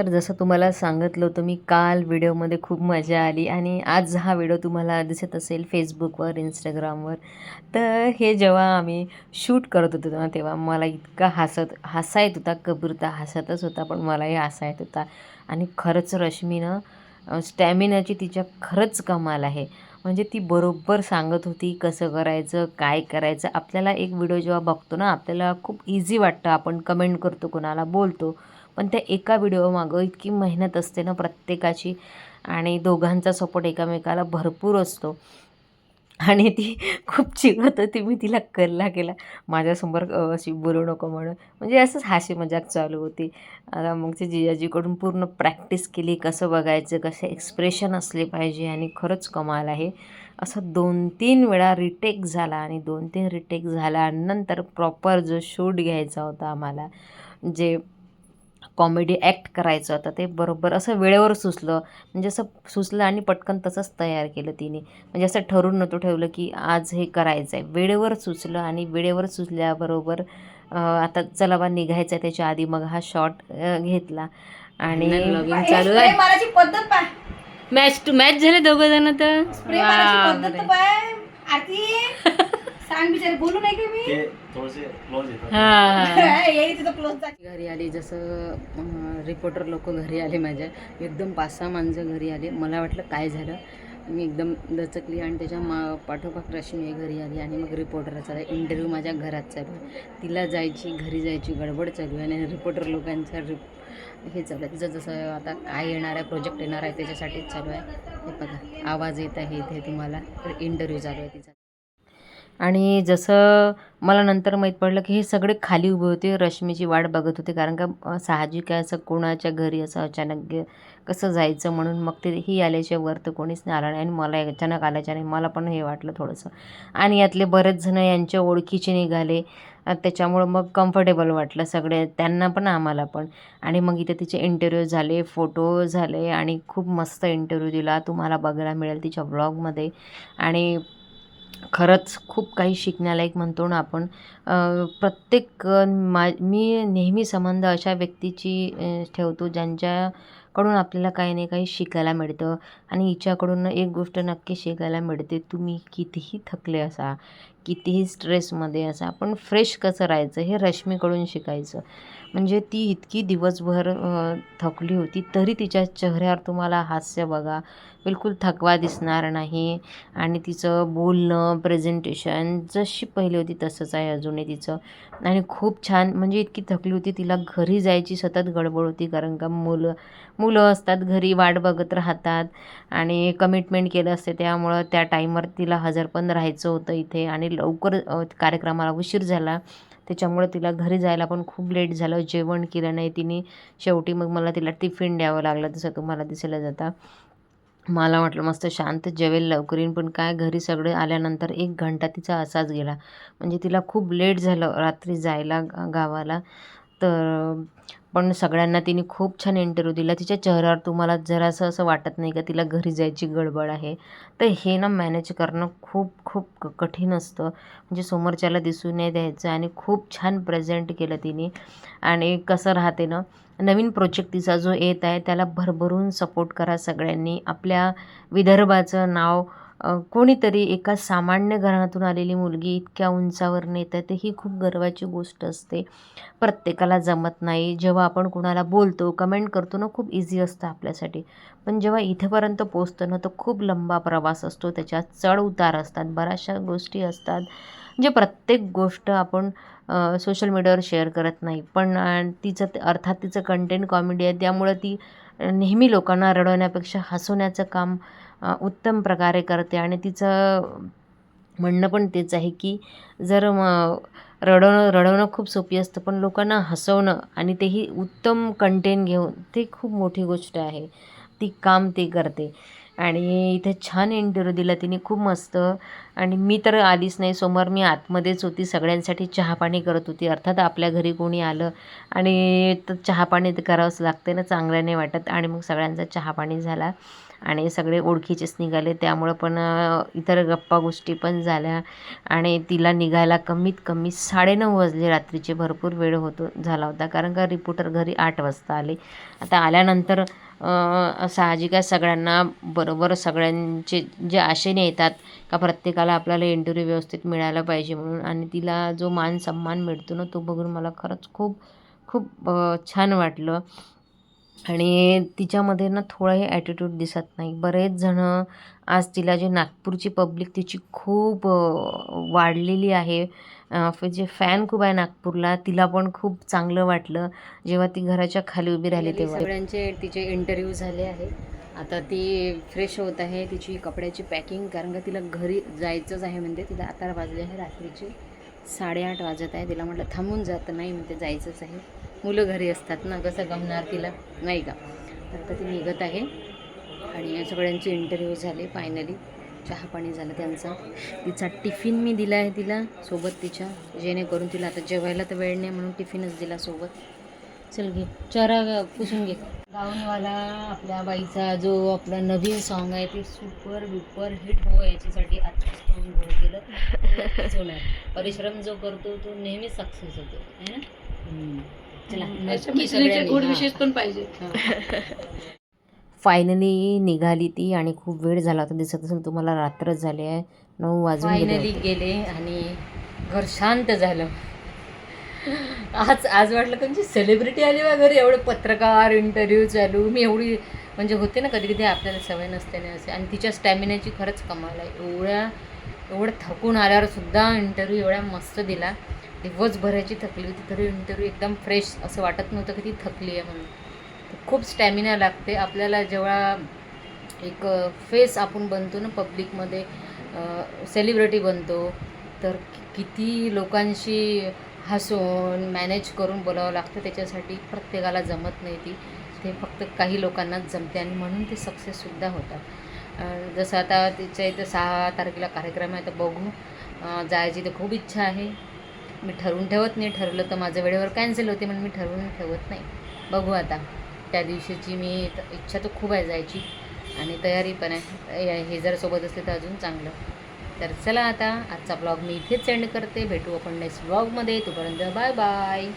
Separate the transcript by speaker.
Speaker 1: तर जसं तुम्हाला सांगितलं होतं मी काल व्हिडिओमध्ये खूप मजा आली आणि आज हा व्हिडिओ तुम्हाला दिसत असेल फेसबुकवर इंस्टाग्रामवर. तर हे जेव्हा आम्ही शूट करत होतो ना तेव्हा मला इतका हसत हसा येत होता कबूरता हसतच होता पण मलाही हसा येत होता. आणि खरंच रश्मीनं स्टॅमिनाची तिच्या खरंच कमाल आहे. म्हणजे ती बरोबर सांगत होती कसं करायचं काय करायचं. आपल्याला एक व्हिडिओ जेव्हा बघतो ना आपल्याला खूप इझी वाटतं. आपण कमेंट करतो कोणाला बोलतो. पण त्या एका व्हिडिओमागं इतकी मेहनत असते ना प्रत्येकाची आणि दोघांचा सपोर्ट एकामेकाला भरपूर असतो. आणि ती खूप चिवत होती मी तिला कल्ला केला. माझ्यासमोर अशी बोलू नको म्हणून. म्हणजे असंच हाशी मजाक चालू होती. आता मग ते जिजाजीकडून पूर्ण प्रॅक्टिस केली कसं बघायचं कसे एक्सप्रेशन असले पाहिजे आणि खरंच कमाल आहे. असं दोन तीन वेळा रिटेक झाला आणि दोन तीन रिटेक झाल्यानंतर प्रॉपर जो शूट घ्यायचा होता आम्हाला जे कॉमेडी ॲक्ट करायचं होतं ते बरोबर असं वेळेवर सुचलं. म्हणजे असं सुचलं आणि पटकन तसंच तयार केलं तिने. म्हणजे असं ठरवून नव्हतं ठेवलं की आज हे करायचं आहे वेळेवर सुचलं आणि वेळेवर सुचल्याबरोबर आता चला बा निघायचं आहे त्याच्या आधी. मग हा शॉट घेतला. आणि ब्लॉगिंग चालू आहे.
Speaker 2: पद्धत
Speaker 1: मॅच टू मॅच झाले दोघं जण तर?
Speaker 2: सांग बिचारी बोलू नाही की मी?
Speaker 3: ते थोडेसे क्लोज येतात.
Speaker 1: हा
Speaker 2: येईल तिथं क्लोज जायची
Speaker 1: घरी आली जसं रिपोर्टर लोक घरी आले माझ्या एकदम पाच सहा माणसं घरी आले. मला वाटलं काय झालं? मी एकदम दचकली आणि त्याच्या मा पाठोपाठ रश्मी घरी आली आणि मग रिपोर्टरचा इंटरव्ह्यू माझ्या घरात चालू आहे तिला जायची घरी जायची गडबड चालू आहे आणि रिपोर्टर लोकांचा रिप हे चालू आहे. तिचं जसं आता काय येणार आहे प्रोजेक्ट येणार आहे त्याच्यासाठीच चालू आहे. हे बघा आवाज येत आहे इथे तुम्हाला. इंटरव्ह्यू चालू आहे तिचा. आणि जसं मला नंतर माहीत पडलं की हे सगळे खाली उभे होते. रश्मीची वाट बघत होते कारण का साहजिक आहे असं कोणाच्या घरी असं अचानक गे- कसं जायचं म्हणून मग ते ही आल्याच्या वर तर कोणीच नाही आलं नाही आणि मला अचानक आल्याच्या नाही. मला पण हे वाटलं थोडंसं. आणि यातले बरेच जण यांच्या ओळखीचे निघाले. त्याच्यामुळं मग कम्फर्टेबल वाटलं सगळे त्यांना पण आम्हाला पण. आणि मग इथे तिचे इंटरव्ह्यू झाले फोटो झाले आणि खूप मस्त इंटरव्ह्यू दिला. तुम्हाला बघायला मिळेल तिच्या ब्लॉगमध्ये आणि खरंच खूप काही शिकण्यालायक म्हणतो ना आपण. प्रत्येक मा मी नेहमी संबंध अशा व्यक्तीची ठेवतो ज्यांच्याकडून आपल्याला काही नाही काही शिकायला मिळतं आणि हिच्याकडून एक गोष्ट नक्की शिकायला मिळते तुम्ही कितीही थकले असा कितीही स्ट्रेसमध्ये असा पण फ्रेश कसं राहायचं हे रश्मीकडून शिकायचं. म्हणजे ती इतकी दिवसभर थकली होती तरी तिच्या चेहऱ्यावर तुम्हाला हास्य बघा. बिलकुल थकवा दिसणार नाही. आणि तिचं बोलणं प्रेझेंटेशन जशी पहिली होती तसंच आहे अजूनही तिचं. आणि खूप छान म्हणजे इतकी थकली होती तिला घरी जायची सतत गडबड होती कारण का मुलं मुलं असतात घरी वाट बघत राहतात. आणि कमिटमेंट केलं असते त्यामुळं त्या टाईमवर तिला हजर पण राहायचं होतं इथे. आणि लवकर कार्यक्रमाला उशीर झाला. त्याच्यामुळे तिला घरी जायला पण खूप लेट झालं. जेवण केलं नाही तिने. शेवटी मग मला तिला टिफिन द्यावं लागलं. जसं तुम्हाला दिसायला जाता मला वाटलं मस्त शांत जेवेल लवकरीन पण काय घरी सगळे आल्यानंतर एक घंटा तिचा असाच गेला. म्हणजे तिला खूप लेट झालं रात्री जायला गावाला. तर पण सगळ्यांना तिने खूप छान इंटरव्ह्यू दिला. तिच्या चेहऱ्यावर तुम्हाला जरासं असं वाटत नाही का तिला घरी जायची गडबड आहे? तर हे ना मॅनेज करणं खूप खूप क- कठीण असतं. म्हणजे समोरच्याला दिसून नाही द्यायचं आणि खूप छान प्रेझेंट केलं तिने. आणि कसं राहते ना नवीन प्रोजेक्ट तिचा जो येत आहे त्याला भरभरून सपोर्ट करा सगळ्यांनी. आपल्या विदर्भाचं नाव कोणीतरी एका सामान्य घराण्यातून आलेली मुलगी इतक्या उंचावर नेत आहे ते ही खूप गर्वाची गोष्ट असते. प्रत्येकाला जमत नाही. जेव्हा आपण कोणाला बोलतो कमेंट करतो ना खूप इझी असतं आपल्यासाठी. पण जेव्हा इथेपर्यंत पोचतो ना तर खूप लंबा प्रवास असतो. त्याच्यात चढ उतार असतात बऱ्याचशा गोष्टी असतात जे प्रत्येक गोष्ट आपण सोशल मीडियावर शेअर करत नाही. पण तिचं ते- अर्थात तिचं कंटेंट कॉमेडी आहे त्यामुळं ती नेहमी लोकांना रडवण्यापेक्षा हसवण्याचं काम उत्तम प्रकारे करते. आणि तिचं म्हणणं पण तेच आहे की जर मग रडवणं रडवणं खूप सोपी असतं पण लोकांना हसवणं आणि तेही उत्तम कंटेंट घेऊन ते खूप मोठी गोष्ट आहे. ती काम ते करते. आणि इथे छान इंटरव्ह्यू दिला तिने खूप मस्त. आणि मी तर आलीच नाही. समोर मी आतमध्येच होती. सगळ्यांसाठी चहापाणी करत होती. अर्थात आपल्या घरी कोणी आलं आणि तर चहापाणी तर करावंच लागते ना चांगलं नाही वाटत. आणि मग सगळ्यांचा चहापाणी झाला. आणि सगळे ओळखीचेच निघाले. त्यामुळं पण इतर गप्पा गोष्टी पण झाल्या. आणि तिला निघायला कमीत कमी साडेनऊ वाजले. रात्रीचे भरपूर वेळ होतो झाला होता. कारण का रिपोर्टर घरी आठ वाजता आले. आता आल्यानंतर साहजिक आहे सगळ्यांना बरोबर सगळ्यांचे जे आशेने येतात का प्रत्येकाला आपल्याला इंटरव्ह्यू व्यवस्थित मिळायला पाहिजे म्हणून. आणि तिला जो मान सन्मान मिळतो ना तो बघून मला खरंच खूप खूप छान वाटलं. आणि तिच्यामध्ये ना थोडाही ॲटिट्यूड दिसत नाही. बरेच जणं आज तिला जे नागपूरची पब्लिक तिची खूप वाढलेली आहे. जे फॅन खूप आहे नागपूरला तिला पण खूप चांगलं वाटलं. जेव्हा ती घराच्या खाली उभी राहिली तेव्हा.
Speaker 4: सगळ्यांचे तिचे इंटरव्ह्यू झाले आहे. आता ती फ्रेश होत आहे तिची कपड्याची पॅकिंग कारण का तिला घरी जायचंच आहे म्हणते तिला आता वाजले आहे रात्रीचे. साडेआठ वाजत आहे. तिला म्हटलं थांबून जात नाही मग ते जायचंच आहे. मुलं घरी असतात ना कसं गमणार तिला नाही का? तर आता ती निघत आहे. आणि या सगळ्यांचे इंटरव्ह्यू झाले फायनली चहा पाणी झालं त्यांचा. तिचा टिफिन मी दिला आहे तिला सोबत तिच्या. जेणेकरून तिला आता जेवायला तर वेळ नाही म्हणून टिफिनच दिला सोबत. चल घे चरा पुसून घे. गाऊनवाला आपल्या बाईचा जो आपला नवीन सॉन्ग आहे ते सुपर डुपर हिट हो याच्यासाठी आत्ताच केलं. परिश्रम जो करतो तो नेहमी सक्सेस होतो. है ना. चला नक्की सगळ्यांनी
Speaker 5: गुड. विशेष पण पाहिजे
Speaker 1: फायनली निघाली ती आणि खूप वेळ झाला होता दिसत असेल तुम्हाला रात्रच झाली आहे. नऊ वाजून गेले
Speaker 4: फायनली
Speaker 1: होते.
Speaker 4: गेले आणि घर शांत झालं. आज आज वाटलं म्हणजे सेलिब्रिटी आली बा घरी एवढे पत्रकार इंटरव्ह्यू चालू. मी एवढी म्हणजे होते ना कधी कधी आपल्याला सवय नसते ना असे आणि तिच्या स्टॅमिनाची खरंच कमाल आहे. एवढ्या एवढं थकून आल्यावर सुद्धा इंटरव्ह्यू एवढ्या मस्त दिला. दिवसभराची थकली होती तरी इंटरव्ह्यू एकदम फ्रेश असं वाटत नव्हतं की ती थकली आहे म्हणून. खूप स्टॅमिना लागते. आपल्याला जेव्हा एक फेस आपण बनतो ना पब्लिकमध्ये सेलिब्रिटी बनतो तर किती लोकांशी हसून मॅनेज करून बोलावं लागतं त्याच्यासाठी प्रत्येकाला जमत नाही ती. ते फक्त काही लोकांनाच जमते आणि म्हणून ते सक्सेससुद्धा होतात. जसं आता तिच्या इथं सहा तारखेला कार्यक्रम आहे तर बघू. जायची तर खूप इच्छा आहे. मी ठरवून ठेवत नाही. ठरवलं तर माझं वेळेवर कॅन्सल होते म्हणून मी ठरवून ठेवत नाही. बघू आता. त्या दिवशीची मी इच्छा तर खूप आहे जायची. आणि तयारी पण आहे. हे- हे जर सोबत असले तर अजून चांगलं. तर चला आता आजचा ब्लॉग मी इथेच सेंड करते. भेटू आपण नेक्स्ट ब्लॉगमध्ये तोपर्यंत बाय बाय